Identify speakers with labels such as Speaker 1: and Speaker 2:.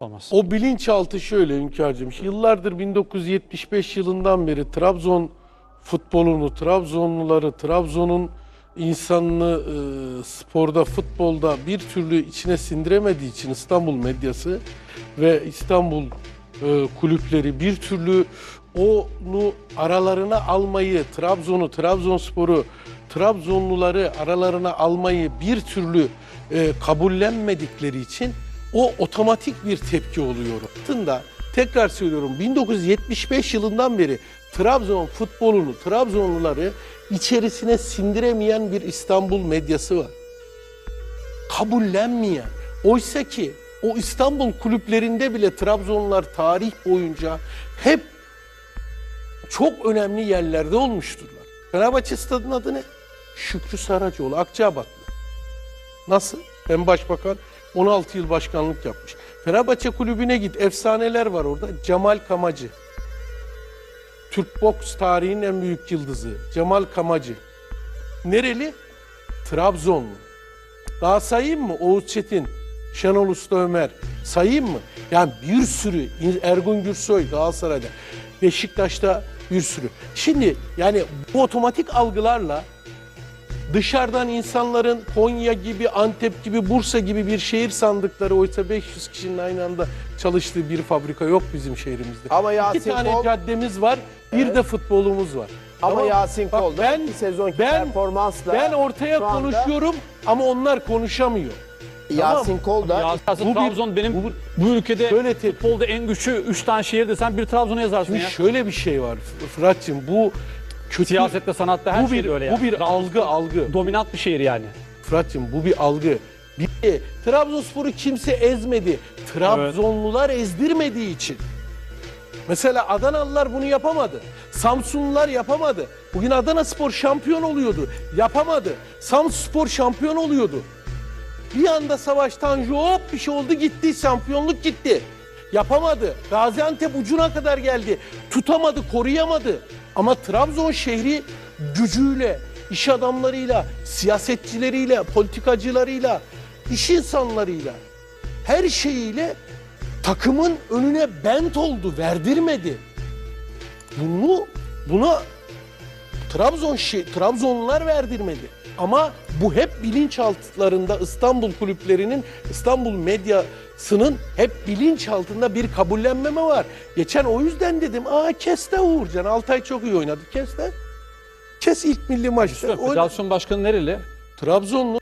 Speaker 1: Olmaz.
Speaker 2: O bilinçaltı şöyle Hünkâr'cığım. Yıllardır 1975 yılından beri Trabzon futbolunu, Trabzonluları, Trabzon'un insanını e, sporda, futbolda bir türlü içine sindiremediği için İstanbul medyası ve İstanbul e, kulüpleri bir türlü onu aralarına almayı, Trabzon'u, Trabzonspor'u, Trabzonluları aralarına almayı bir türlü e, kabullenmedikleri için o otomatik bir tepki oluyor. Aslında tekrar söylüyorum 1975 yılından beri Trabzon futbolunu, Trabzonluları içerisine sindiremeyen bir İstanbul medyası var. Kabullenmeyen. Oysa ki o İstanbul kulüplerinde bile Trabzonlular tarih boyunca hep çok önemli yerlerde olmuşturlar. Fenerbahçe stadının adı ne? Şükrü Saracoğlu, Akçabatlı. Nasıl? Hem başbakan 16 yıl başkanlık yapmış. Fenerbahçe kulübüne git. Efsaneler var orada. Cemal Kamacı. Türk boks tarihinin en büyük yıldızı. Cemal Kamacı. Nereli? Trabzonlu. Daha sayayım mı? Oğuz Çetin, Şenol Usta Ömer. Sayayım mı? Yani bir sürü. Ergun Gürsoy Galatasaray'da. Beşiktaş'ta bir sürü. Şimdi yani bu otomatik algılarla dışarıdan insanların Konya gibi, Antep gibi, Bursa gibi bir şehir sandıkları oysa 500 kişinin aynı anda çalıştığı bir fabrika yok bizim şehrimizde.
Speaker 3: Ama Yasin
Speaker 2: İki tane
Speaker 3: Kol-
Speaker 2: caddemiz var, bir de futbolumuz var.
Speaker 3: Ama
Speaker 2: Tamam.
Speaker 3: Yasin
Speaker 2: Bak
Speaker 3: Kol da
Speaker 2: ben,
Speaker 3: sezonki
Speaker 2: ben,
Speaker 3: performansla
Speaker 2: ben ortaya
Speaker 3: anda
Speaker 2: konuşuyorum ama onlar konuşamıyor.
Speaker 3: Yasin Kol da
Speaker 1: Yasin
Speaker 2: bu bir-
Speaker 1: Trabzon benim
Speaker 2: bu
Speaker 1: bu, ülkede
Speaker 2: Böyle
Speaker 1: futbolda en güçlü 3 tane şehir desen bir Trabzon'a yazarsın
Speaker 2: Şimdi
Speaker 1: ya.
Speaker 2: şöyle bir şey var Fırat'cığım bu kötü
Speaker 1: Siyasette, sanatta her
Speaker 2: bu bir
Speaker 1: şey öyle ya.
Speaker 2: bu bir algı algı.
Speaker 1: Dominant bir şehir yani.
Speaker 2: Fırat'cığım bu bir algı. Bir de Trabzonspor'u kimse ezmedi. Trabzonlular ezdirmediği için. Mesela Adanalılar bunu yapamadı. Samsunlular yapamadı. Bugün Adana Spor şampiyon oluyordu. Yapamadı. Samspor şampiyon oluyordu. Bir anda Savaş Tanju hop bir şey oldu gitti. Şampiyonluk gitti. Yapamadı. Gaziantep ucuna kadar geldi. Tutamadı, koruyamadı. Ama Trabzon şehri gücüyle, iş adamlarıyla, siyasetçileriyle, politikacılarıyla, iş insanlarıyla, her şeyiyle takımın önüne bent oldu, verdirmedi. Bunu buna Trabzon Trabzonlular verdirmedi. Ama bu hep bilinçaltlarında İstanbul kulüplerinin, İstanbul medyasının hep bilinçaltında bir kabullenmeme var. Geçen o yüzden dedim, aa kes de Uğurcan, Altay çok iyi oynadı, kes de. Kes ilk milli maçta.
Speaker 1: Federasyon başkanı nereli?
Speaker 2: Trabzonlu